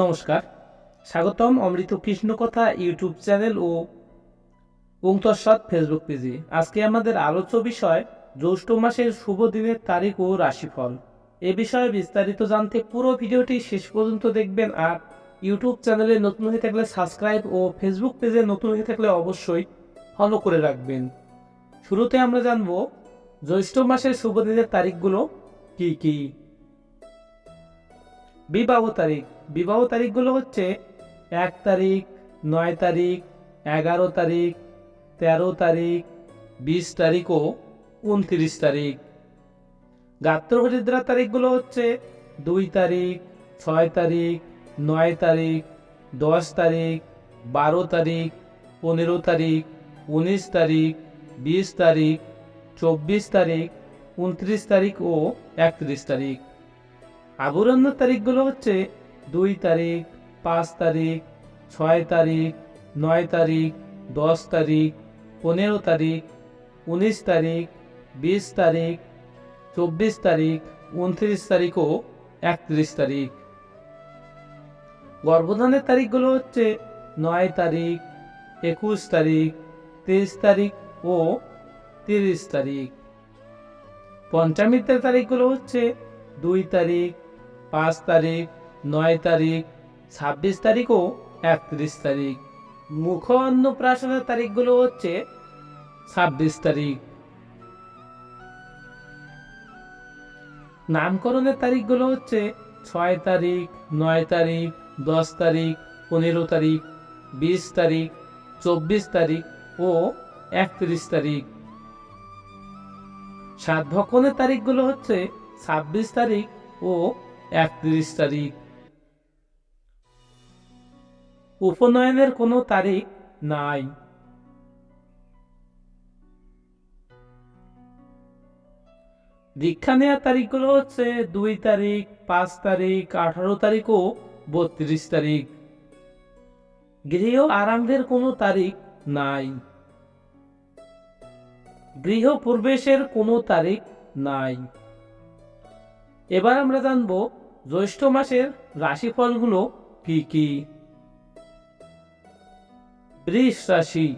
নমস্কার। স্বাগতম অমৃত কৃষ্ণ কথা ইউটিউব চ্যানেল ও ওংতস্বাদ ফেসবুক পেজে। আজকে আমাদের আলোচ্য বিষয়, জ্যৈষ্ঠ মাসের শুভ দিনের তারিখ ও রাশিফল। এ বিষয়ে বিস্তারিত জানতে পুরো ভিডিওটি শেষ পর্যন্ত দেখবেন আর ইউটিউব চ্যানেলে নতুন হয়ে থাকলে সাবস্ক্রাইব ও ফেসবুক পেজে নতুন হয়ে থাকলে অবশ্যই ফলো করে রাখবেন। শুরুতে আমরা জানব, জ্যৈষ্ঠ মাসের শুভ দিনের তারিখগুলো কী কি? বিবাহ তারিখ। বিবাহ তারিখগুলো হচ্ছে এক তারিখ, নয় তারিখ, এগারো তারিখ, তেরো তারিখ, বিশ তারিখ ও উনত্রিশ তারিখ। গাত্রহরিদ্রা তারিখগুলো হচ্ছে দুই তারিখ, ছয় তারিখ, নয় তারিখ, দশ তারিখ, বারো তারিখ, পনেরো তারিখ, উনিশ তারিখ, বিশ তারিখ, চব্বিশ তারিখ, উনত্রিশ তারিখ ও একত্রিশ তারিখ। আবরণ্য তারিখগুলো হচ্ছে দুই তারিখ, পাঁচ তারিখ, ছয় তারিখ, নয় তারিখ, দশ তারিখ, পনেরো তারিখ, উনিশ তারিখ, বিশ তারিখ, চব্বিশ তারিখ, উনত্রিশ তারিখ ও একত্রিশ তারিখ। গর্ভধানের তারিখগুলো হচ্ছে নয় তারিখ, একুশ তারিখ, তেইশ তারিখ ও তিরিশ তারিখ। পঞ্চামৃতের তারিখগুলো হচ্ছে দুই তারিখ পাঁচ তারিখ, নয় তারিখ, ছাব্বিশ তারিখ ও একত্রিশ তারিখ। মুখ অন্নপ্রাশনের তারিখগুলো হচ্ছে ছাব্বিশ তারিখ। নামকরণের তারিখগুলো হচ্ছে ছয় তারিখ, নয় তারিখ, দশ তারিখ, পনেরো তারিখ, বিশ তারিখ, চব্বিশ তারিখ ও একত্রিশ তারিখ। সাত ভক্ষণের তারিখগুলো হচ্ছে ছাব্বিশ তারিখ ও একত্রিশ তারিখ। উপনয়নের কোনো তারিখ নাই। দীক্ষা নেওয়ার তারিখগুলো হচ্ছে দুই তারিখ, পাঁচ তারিখ, আঠারো তারিখ ও বত্রিশ তারিখ। গৃহ আরম্ভের কোনো তারিখ নাই। গৃহ প্রবেশের কোনো তারিখ নাই। এবার আমরা জানব জ্যৈষ্ঠ মাসের রাশিফলগুলো কি কি? বৃষ রাশি।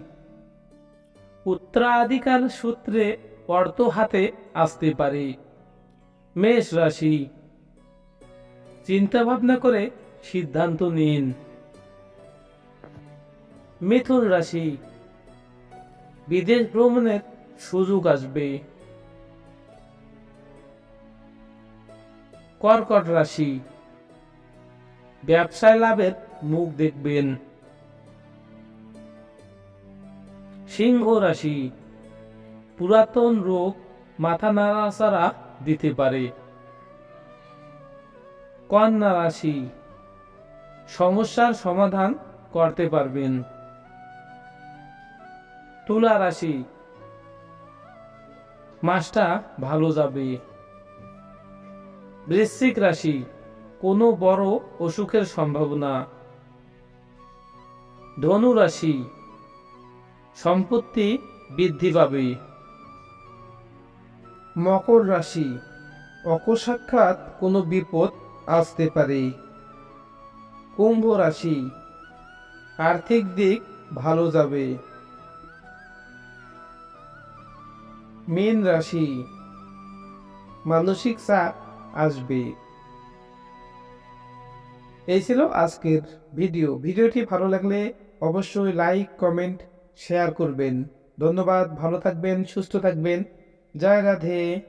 উত্তরাধিকার সূত্রে অর্থ হাতে আসতে পারে। মেষ রাশি। চিন্তা ভাবনা করে সিদ্ধান্ত নিন। মিথুন রাশি। বিদেশ ভ্রমণের সুযোগ আসবে। কর্কট রাশি। ব্যবসায় লাভের মুখ দেখবেন। সিংহ রাশি, পুরাতন রোগ মাথা নাড়াচাড়া দিতে পারে। কন্যা রাশি, সমস্যার সমাধান করতে পারবেন। তুলা রাশি, মাসটা ভালো যাবে। বৃশ্চিক রাশি, কোনো বড় অসুখের সম্ভাবনা। ধনু রাশি, সম্পত্তি বৃদ্ধি পাবে। মকর রাশি, অকস্মাৎ কোনো বিপদ আসতে পারে। কুম্ভ রাশি, আর্থিক দিক ভালো যাবে। মীন রাশি, মানসিক চাপ আসবে। এই ছিল আজকের ভিডিও। ভিডিওটি ভালো লাগলে অবশ্যই লাইক, কমেন্ট, শেয়ার করবেন। ধন্যবাদ। ভালো থাকবেন, সুস্থ থাকবেন। জয় রাধে।